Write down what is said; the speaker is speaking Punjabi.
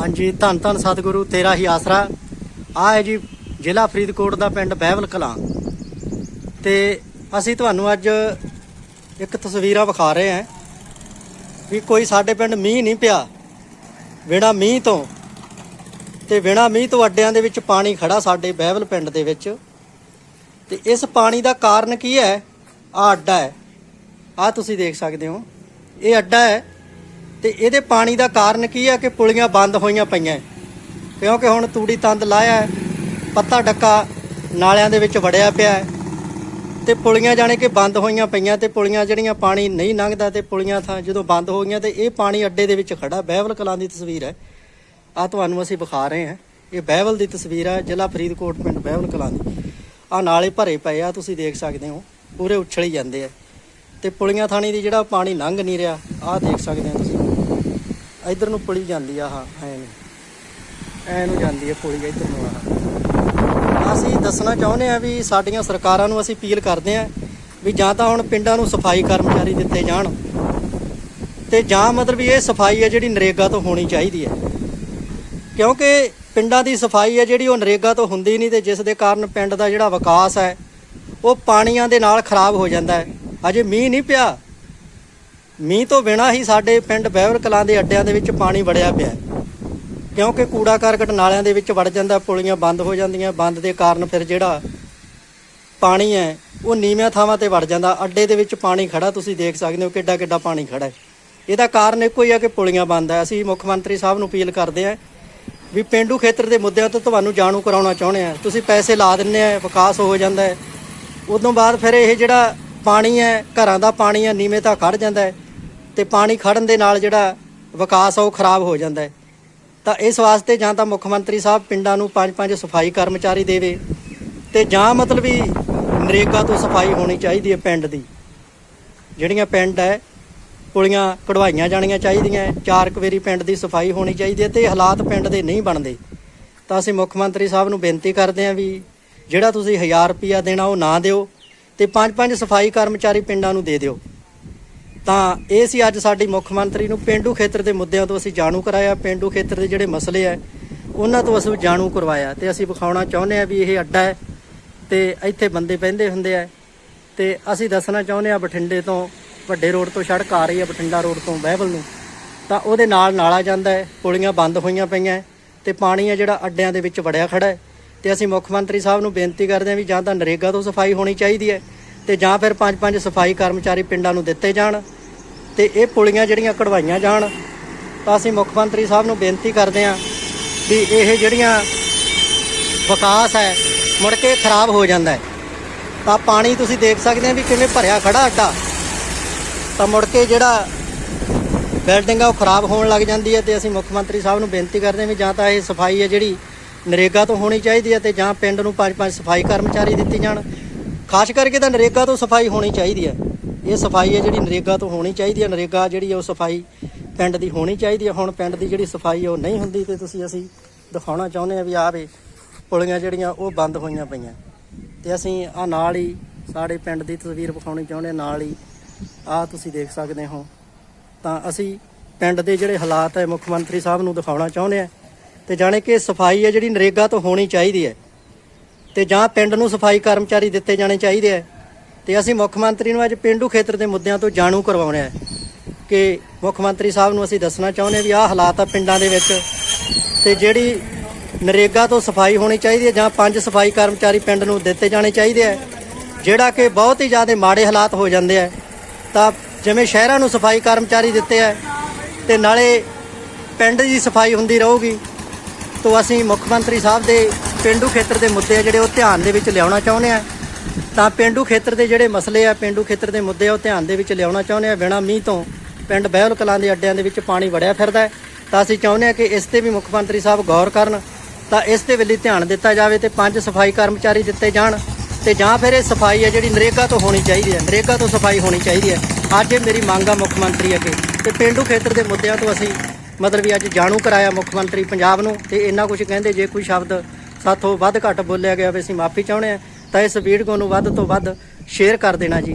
ਹਾਂਜੀ, ਧੰਨ ਧੰਨ ਸਤਿਗੁਰੂ, ਤੇਰਾ ਹੀ ਆਸਰਾ। ਆ ਹੈ ਜੀ, ਜ਼ਿਲ੍ਹਾ ਫਰੀਦਕੋਟ ਦਾ ਪਿੰਡ ਬਹਿਵਲ ਕਲਾਂ। ਤੇ ਅਸੀਂ ਤੁਹਾਨੂੰ ਅੱਜ ਇੱਕ ਤਸਵੀਰਾਂ ਵਿਖਾ ਰਹੇ ਹਾਂ ਵੀ ਕੋਈ ਸਾਡੇ ਪਿੰਡ ਮੀਂਹ ਨਹੀਂ ਪਿਆ। ਬਿਨਾਂ ਮੀਂਹ ਤੋਂ ਤੇ ਬਿਨਾਂ ਮੀਂਹ ਤੋਂ ਅੱਡਿਆਂ ਦੇ ਵਿੱਚ ਪਾਣੀ ਖੜਾ ਸਾਡੇ ਬਹਿਵਲ ਪਿੰਡ ਦੇ ਵਿੱਚ। ਤੇ ਇਸ ਪਾਣੀ ਦਾ ਕਾਰਨ ਕੀ ਹੈ? ਆ ਅੱਡਾ ਹੈ। ਆ ਤੁਸੀਂ ਦੇਖ ਸਕਦੇ ਹੋ। ਇਹ ਅੱਡਾ ਹੈ ਤੇ ਇਹਦੇ ਪਾਣੀ ਦਾ ਕਾਰਨ ਕੀ ਹੈ ਕਿ ਪੁਲੀਆਂ ਬੰਦ ਹੋਈਆਂ ਪਈਆਂ ਕਿਉਂਕਿ ਹੁਣ ਤੂੜੀ ਤੰਦ ਲਾਇਆ ਹੈ, ਪੱਤਾ ਡੱਕਾ ਨਾਲਿਆਂ ਦੇ ਵਿੱਚ ਵੜਿਆ ਪਿਆ ਹੈ ਤੇ ਪੁਲੀਆਂ ਜਾਣੇ ਕਿ ਬੰਦ ਹੋਈਆਂ ਪਈਆਂ ਤੇ ਪੁਲੀਆਂ ਜਿਹੜੀਆਂ ਪਾਣੀ ਨਹੀਂ ਲੰਘਦਾ ਤੇ ਪੁਲੀਆਂ ਥਾਂ ਜਦੋਂ ਬੰਦ ਹੋ ਗਈਆਂ ਤੇ ਇਹ ਪਾਣੀ ਅੱਡੇ ਦੇ ਵਿੱਚ ਖੜਾ ਬਹਿਵਲ ਕਲਾਂ ਦੀ ਤਸਵੀਰ ਹੈ। ਆ ਤੁਹਾਨੂੰ ਅਸੀਂ ਵਿਖਾ ਰਹੇ ਹਾਂ। ਇਹ ਬਹਿਵਲ ਦੀ ਤਸਵੀਰ ਹੈ ਜ਼ਿਲ੍ਹਾ ਫਰੀਦਕੋਟ ਪਿੰਡ ਬਹਿਵਲ ਕਲਾਂ ਦੀ। ਆ ਨਾਲੇ ਭਰੇ ਪਏ ਆ ਤੁਸੀਂ ਦੇਖ ਸਕਦੇ ਹੋ ਪੂਰੇ ਉਛਲ ਜਾਂਦੇ ਆ। ਤੇ ਪੁਲੀਆਂ ਥਾਣੀ ਦੀ ਜਿਹੜਾ ਪਾਣੀ ਲੰਘ ਨਹੀਂ ਰਿਹਾ ਆਹ ਦੇਖ ਸਕਦੇ ਹੋ ਤੁਸੀਂ। ਇਧਰ ਨੂੰ ਪੁਲੀ ਜਾਂਦੀ ਆ ਆਹ ਐ ਨੂੰ ਐ ਨੂੰ ਜਾਂਦੀ ਹੈ ਪੁਲੀ ਇਧਰ ਨੂੰ, ਆਹ। ਅਸੀਂ ਦੱਸਣਾ ਚਾਹੁੰਦੇ ਆ ਵੀ ਸਾਡੀਆਂ ਸਰਕਾਰਾਂ ਨੂੰ ਅਸੀਂ ਅਪੀਲ ਕਰਦੇ ਆ ਵੀ ਜਾਂ ਤਾਂ ਹੁਣ ਪਿੰਡਾਂ ਨੂੰ ਸਫ਼ਾਈ ਕਰਮਚਾਰੀ ਦਿੱਤੇ ਜਾਣ ਤੇ ਜਾਂ ਮਤਲਬ ਵੀ ਇਹ ਸਫ਼ਾਈ ਹੈ ਜਿਹੜੀ ਨਰੇਗਾ ਤੋਂ ਹੋਣੀ ਚਾਹੀਦੀ ਹੈ ਕਿਉਂਕਿ ਪਿੰਡਾਂ ਦੀ ਸਫ਼ਾਈ ਹੈ ਜਿਹੜੀ ਉਹ ਨਰੇਗਾ ਤੋਂ ਹੁੰਦੀ ਨਹੀਂ ਤੇ ਜਿਸ ਦੇ ਕਾਰਨ ਪਿੰਡ ਦਾ ਜਿਹੜਾ ਵਿਕਾਸ ਹੈ ਉਹ ਪਾਣੀਆਂ ਦੇ ਨਾਲ ਖਰਾਬ ਹੋ ਜਾਂਦਾ ਹੈ। ਅਜੇ ਮੀਂਹ ਨਹੀਂ ਪਿਆ ਮੀਂਹ ਤੋਂ ਬਿਨਾ ਹੀ ਸਾਡੇ ਪਿੰਡ ਬਹਿਵਰ ਕਲਾਂ ਦੇ ਅੱਡਿਆਂ ਦੇ ਵਿੱਚ ਪਾਣੀ ਵੜਿਆ ਪਿਆ ਕਿਉਂਕਿ ਕੂੜਾ ਕਰਕਟ ਨਾਲਿਆਂ ਦੇ ਵਿੱਚ ਵੜ ਜਾਂਦਾ, ਪੁਲੀਆਂ ਬੰਦ ਹੋ ਜਾਂਦੀਆਂ, ਬੰਦ ਦੇ ਕਾਰਨ ਫਿਰ ਜਿਹੜਾ ਪਾਣੀ ਹੈ, ਉਹ ਨੀਵੀਆਂ ਥਾਵਾਂ ਤੇ ਵੜ ਜਾਂਦਾ। ਅੱਡੇ ਦੇ ਵਿੱਚ ਪਾਣੀ ਖੜਾ ਤੁਸੀਂ ਦੇਖ ਸਕਦੇ ਹੋ ਕਿੱਡਾ ਕਿੱਡਾ ਪਾਣੀ ਖੜਾ ਹੈ। ਇਹਦਾ ਕਾਰਨ ਇੱਕੋ ਹੀ ਆ ਕਿ ਪੁਲੀਆਂ ਬੰਦ ਹੈ। ਅਸੀਂ ਮੁੱਖ ਮੰਤਰੀ ਸਾਹਿਬ ਨੂੰ ਅਪੀਲ ਕਰਦੇ ਹਾਂ ਵੀ ਪਿੰਡੂ ਖੇਤਰ ਦੇ ਮੁੱਦਿਆਂ ਤੋਂ ਤੁਹਾਨੂੰ ਜਾਣੂ ਕਰਾਉਣਾ ਚਾਹੁੰਦੇ ਆ ਤੁਸੀਂ ਪੈਸੇ ਲਾ ਦਿੰਦੇ ਆ ਵਿਕਾਸ ਹੋ ਜਾਂਦਾ ਹੈ। ਉਦੋਂ ਬਾਅਦ ਫਿਰ ਇਹ ਜਿਹੜਾ ਪਾਣੀ ਹੈ, ਘਰਾਂ ਦਾ ਪਾਣੀ ਹੈ, ਨੀਵੇਂ ਤਾਂ ਖੜ ਜਾਂਦਾ ਹੈ। ਤੇ ਪਾਣੀ ਖੜਨ ਦੇ ਨਾਲ ਜਿਹੜਾ ਵਿਕਾਸ ਆ, ਉਹ ਖਰਾਬ ਹੋ ਜਾਂਦਾ ਹੈ। ਤਾਂ ਇਸ ਵਾਸਤੇ ਜਾਂ ਤਾਂ ਮੁੱਖ ਮੰਤਰੀ ਸਾਹਿਬ ਪਿੰਡਾਂ ਨੂੰ ਪੰਜ ਪੰਜ ਸਫ਼ਾਈ ਕਰਮਚਾਰੀ ਦੇਵੇ ਤੇ ਜਾਂ ਮਤਲਬ ਵੀ ਨਰੇਗਾ ਤੋਂ ਸਫ਼ਾਈ ਹੋਣੀ ਚਾਹੀਦੀ ਹੈ ਪਿੰਡ ਦੀ। ਜਿਹੜੀਆਂ ਪਿੰਡ ਹੈ, ਪੁਲੀਆਂ ਕਢਵਾਈਆਂ ਜਾਣੀਆਂ ਚਾਹੀਦੀਆਂ ਚਾਰ ਕੁ ਵਾਰੀ ਪਿੰਡ ਦੀ ਸਫ਼ਾਈ ਹੋਣੀ ਚਾਹੀਦੀ ਹੈ ਤੇ ਹਾਲਾਤ ਪਿੰਡ ਦੇ ਨਹੀਂ ਬਣਦੇ। ਤਾਂ ਅਸੀਂ ਮੁੱਖ ਮੰਤਰੀ ਸਾਹਿਬ ਨੂੰ ਬੇਨਤੀ ਕਰਦੇ ਹਾਂ ਵੀ ਜਿਹੜਾ ਤੁਸੀਂ 1000 ਰੁਪਿਆ ਦੇਣਾ ਉਹ ਨਾ ਦਿਓ ਤੇ ਪੰਜ ਪੰਜ ਸਫ਼ਾਈ ਕਰਮਚਾਰੀ ਪਿੰਡਾਂ ਨੂੰ ਦੇ ਦਿਓ। ਤਾਂ ਇਹ ਸੀ ਅੱਜ ਸਾਡੀ ਮੁੱਖ ਮੰਤਰੀ ਨੂੰ ਪਿੰਡੂ ਖੇਤਰ ਦੇ ਮੁੱਦਿਆਂ ਤੋਂ ਅਸੀਂ ਜਾਣੂ ਕਰਾਇਆ, ਪਿੰਡੂ ਖੇਤਰ ਦੇ ਜਿਹੜੇ ਮਸਲੇ ਆ, ਉਹਨਾਂ ਤੋਂ ਅਸੀਂ ਜਾਣੂ ਕਰਵਾਇਆ ਤੇ ਅਸੀਂ ਵਿਖਾਉਣਾ ਚਾਹੁੰਦੇ ਆ ਵੀ ਇਹ ਅੱਡਾ ਹੈ ਤੇ ਇੱਥੇ ਬੰਦੇ ਬਹਿੰਦੇ ਹੁੰਦੇ ਆ ਤੇ ਅਸੀਂ ਦੱਸਣਾ ਚਾਹੁੰਦੇ ਆ ਬਠਿੰਡੇ ਤੋਂ ਵੱਡੇ ਰੋਡ ਤੋਂ ਸੜਕ ਆ ਰਹੀ ਹੈ, ਬਠਿੰਡਾ ਰੋਡ ਤੋਂ ਬਹਿਬਲ ਨੂੰ, ਤਾਂ ਉਹਦੇ ਨਾਲ ਨਾਲਾ ਜਾਂਦਾ ਹੈ, ਪੁਲੀਆਂ ਬੰਦ ਹੋਈਆਂ ਪਈਆਂ ਹੈ ਤੇ ਪਾਣੀ ਹੈ ਜਿਹੜਾ ਅੱਡਿਆਂ ਦੇ ਵਿੱਚ ਵੜਿਆ ਖੜਾ ਹੈ ਤੇ ਅਸੀਂ ਮੁੱਖ ਮੰਤਰੀ ਸਾਹਿਬ ਨੂੰ ਬੇਨਤੀ ਕਰਦੇ ਹਾਂ ਵੀ ਜਾਂ ਤਾਂ ਨਰੇਗਾ ਤੋਂ ਸਫ਼ਾਈ ਹੋਣੀ ਚਾਹੀਦੀ ਹੈ ਤੇ ਜਾਂ ਫਿਰ ਪੰਜ ਪੰਜ ਸਫ਼ਾਈ ਕਰਮਚਾਰੀ ਪਿੰਡਾਂ ਨੂੰ ਦਿੱਤੇ ਜਾਣ ਤੇ ਇਹ ਪੁਲੀਆਂ ਜਿਹੜੀਆਂ ਕਢਵਾਈਆਂ ਜਾਣ, ਤਾਂ ਅਸੀਂ ਮੁੱਖ ਮੰਤਰੀ ਸਾਹਿਬ ਨੂੰ ਬੇਨਤੀ ਕਰਦੇ ਹਾਂ ਵੀ ਇਹ ਜਿਹੜੀਆਂ ਵਿਕਾਸ ਹੈ, ਮੁੜ ਕੇ ਖਰਾਬ ਹੋ ਜਾਂਦਾ ਹੈ। ਤਾਂ ਪਾਣੀ ਤੁਸੀਂ ਦੇਖ ਸਕਦੇ ਆ ਵੀ ਕਿਵੇਂ ਭਰਿਆ ਖੜਾ ਅੱਡਾ। ਤਾਂ ਮੁੜ ਕੇ ਜਿਹੜਾ ਬਿਲਡਿੰਗ ਆ ਉਹ ਖਰਾਬ ਹੋਣ ਲੱਗ ਜਾਂਦੀ ਹੈ ਤੇ ਅਸੀਂ ਮੁੱਖ ਮੰਤਰੀ ਸਾਹਿਬ ਨੂੰ ਬੇਨਤੀ ਕਰਦੇ ਹਾਂ ਵੀ ਜਾਂ ਤਾਂ ਇਹ ਸਫ਼ਾਈ ਹੈ ਜਿਹੜੀ ਨਰੇਗਾ ਤੋਂ ਹੋਣੀ ਚਾਹੀਦੀ ਹੈ ਤੇ ਜਾਂ ਪਿੰਡ ਨੂੰ ਪੰਜ ਪੰਜ ਸਫ਼ਾਈ ਕਰਮਚਾਰੀ ਦਿੱਤੇ ਜਾਣ। ਖਾਸ ਕਰਕੇ ਤਾਂ ਨਰੇਗਾ ਤੋਂ ਸਫ਼ਾਈ ਹੋਣੀ ਚਾਹੀਦੀ ਹੈ। ਇਹ ਸਫ਼ਾਈ ਹੈ ਜਿਹੜੀ ਨਰੇਗਾ ਤੋਂ ਹੋਣੀ ਚਾਹੀਦੀ ਹੈ। ਨਰੇਗਾ ਜਿਹੜੀ ਉਹ ਸਫ਼ਾਈ ਪਿੰਡ ਦੀ ਹੋਣੀ ਚਾਹੀਦੀ ਹੈ। ਹੁਣ ਪਿੰਡ ਦੀ ਜਿਹੜੀ ਸਫ਼ਾਈ ਉਹ ਨਹੀਂ ਹੁੰਦੀ ਤੇ ਤੁਸੀਂ ਅਸੀਂ ਦਿਖਾਉਣਾ ਚਾਹੁੰਦੇ ਹਾਂ ਵੀ ਆਹ ਵੇ ਪੁਲੀਆਂ ਜਿਹੜੀਆਂ ਉਹ ਬੰਦ ਹੋਈਆਂ ਪਈਆਂ। ਤੇ ਅਸੀਂ ਆ ਨਾਲ ਹੀ ਸਾਡੇ ਪਿੰਡ ਦੀ ਤਸਵੀਰ ਵਿਖਾਉਣੀ ਚਾਹੁੰਦੇ ਹਾਂ। ਨਾਲ ਹੀ ਆ ਤੁਸੀਂ ਦੇਖ ਸਕਦੇ ਹੋ। ਤਾਂ ਅਸੀਂ ਪਿੰਡ ਦੇ ਜਿਹੜੇ ਹਾਲਾਤ ਹੈ, ਮੁੱਖ ਮੰਤਰੀ ਸਾਹਿਬ ਨੂੰ ਦਿਖਾਉਣਾ ਚਾਹੁੰਦੇ ਆ ਤੇ ਜਾਣੇ ਕਿ ਸਫ਼ਾਈ ਹੈ ਜਿਹੜੀ ਨਰੇਗਾ ਤੋਂ ਹੋਣੀ ਚਾਹੀਦੀ ਹੈ। ਤੇ ਜਾਂ ਪਿੰਡ ਨੂੰ ਸਫ਼ਾਈ ਕਰਮਚਾਰੀ ਦਿੱਤੇ ਜਾਣੇ ਚਾਹੀਦੇ ਹੈ ਤੇ ਅਸੀਂ ਮੁੱਖ ਮੰਤਰੀ ਨੂੰ ਅੱਜ ਪਿੰਡੂ ਖੇਤਰ ਦੇ ਮੁੱਦਿਆਂ ਤੋਂ ਜਾਣੂ ਕਰਵਾਉਣਾ ਹੈ ਕਿ ਮੁੱਖ ਮੰਤਰੀ ਸਾਹਿਬ ਨੂੰ ਅਸੀਂ ਦੱਸਣਾ ਚਾਹੁੰਦੇ ਹਾਂ ਵੀ ਆਹ ਹਾਲਾਤ ਆ ਪਿੰਡਾਂ ਦੇ ਵਿੱਚ। ਤੇ ਜਿਹੜੀ ਨਰੇਗਾ ਤੋਂ ਸਫ਼ਾਈ ਹੋਣੀ ਚਾਹੀਦੀ ਹੈ ਜਾਂ ਪੰਜ ਸਫ਼ਾਈ ਕਰਮਚਾਰੀ ਪਿੰਡ ਨੂੰ ਦਿੱਤੇ ਜਾਣੇ ਚਾਹੀਦੇ ਆ, ਜਿਹੜਾ ਕਿ ਬਹੁਤ ਹੀ ਜ਼ਿਆਦਾ ਮਾੜੇ ਹਾਲਾਤ ਹੋ ਜਾਂਦੇ ਆ। ਤਾਂ ਜਿਵੇਂ ਸ਼ਹਿਰਾਂ ਨੂੰ ਸਫ਼ਾਈ ਕਰਮਚਾਰੀ ਦਿੱਤੇ ਆ ਤੇ ਨਾਲੇ ਪਿੰਡ ਦੀ ਸਫ਼ਾਈ ਹੁੰਦੀ ਰਹੂਗੀ, ਤੋਂ ਅਸੀਂ ਮੁੱਖ ਮੰਤਰੀ ਸਾਹਿਬ ਦੇ ਪੇਂਡੂ ਖੇਤਰ ਦੇ ਮੁੱਦੇ ਆ ਜਿਹੜੇ ਉਹ ਧਿਆਨ ਦੇ ਵਿੱਚ ਲਿਆਉਣਾ ਚਾਹੁੰਦੇ ਆ। ਤਾਂ ਪੇਂਡੂ ਖੇਤਰ ਦੇ ਜਿਹੜੇ ਮਸਲੇ ਆ, ਪੇਂਡੂ ਖੇਤਰ ਦੇ ਮੁੱਦੇ ਆ, ਉਹ ਧਿਆਨ ਦੇ ਵਿੱਚ ਲਿਆਉਣਾ ਚਾਹੁੰਦੇ ਆ। ਬਿਨਾਂ ਮੀਂਹ ਤੋਂ ਪਿੰਡ ਬਹਿਲ ਕਲਾਂ ਦੇ ਅੱਡਿਆਂ ਦੇ ਵਿੱਚ ਪਾਣੀ ਵੜਿਆ ਫਿਰਦਾ ਤਾਂ ਅਸੀਂ ਚਾਹੁੰਦੇ ਆ ਕਿ ਇਸ ਤੇ ਵੀ ਮੁੱਖ ਮੰਤਰੀ ਸਾਹਿਬ ਗੌਰ ਕਰਨ। ਤਾਂ ਇਸ ਤੇ ਵੱਲੀ ਧਿਆਨ ਦਿੱਤਾ ਜਾਵੇ ਤੇ ਪੰਜ ਸਫ਼ਾਈ ਕਰਮਚਾਰੀ ਦਿੱਤੇ ਜਾਣ ਤੇ ਜਾਂ ਫਿਰ ਇਹ ਸਫ਼ਾਈ ਹੈ ਜਿਹੜੀ ਨਰੇਗਾ ਤੋਂ ਹੋਣੀ ਚਾਹੀਦੀ ਹੈ। ਨਰੇਗਾ ਤੋਂ ਸਫ਼ਾਈ ਹੋਣੀ ਚਾਹੀਦੀ ਹੈ। ਅੱਜ ਇਹ ਮੇਰੀ ਮੰਗ ਆ ਮੁੱਖ ਮੰਤਰੀ ਅੱਗੇ। ਤੇ ਪੇਂਡੂ ਖੇਤਰ ਦੇ ਮੁੱਦਿਆਂ ਤੋਂ ਅਸੀਂ ਮਤਲਬ ਵੀ ਅੱਜ ਜਾਣੂ ਕਰਾਇਆ ਮੁੱਖ ਮੰਤਰੀ ਪੰਜਾਬ ਨੂੰ। ਤੇ ਇੰਨਾ ਕੁਝ ਕਹਿੰਦੇ, ਜੇ ਕੋਈ ਸ਼ਬਦ ਸਾਥੋਂ ਵੱਧ ਘੱਟ ਬੋਲਿਆ ਗਿਆ ਵੀ ਅਸੀਂ ਮਾਫੀ ਚਾਹੁੰਦੇ ਆ ਤਾਂ ਇਸ ਵੀਡੀਓ ਨੂੰ ਵੱਧ ਤੋਂ ਵੱਧ ਸ਼ੇਅਰ ਕਰ ਦੇਣਾ ਜੀ।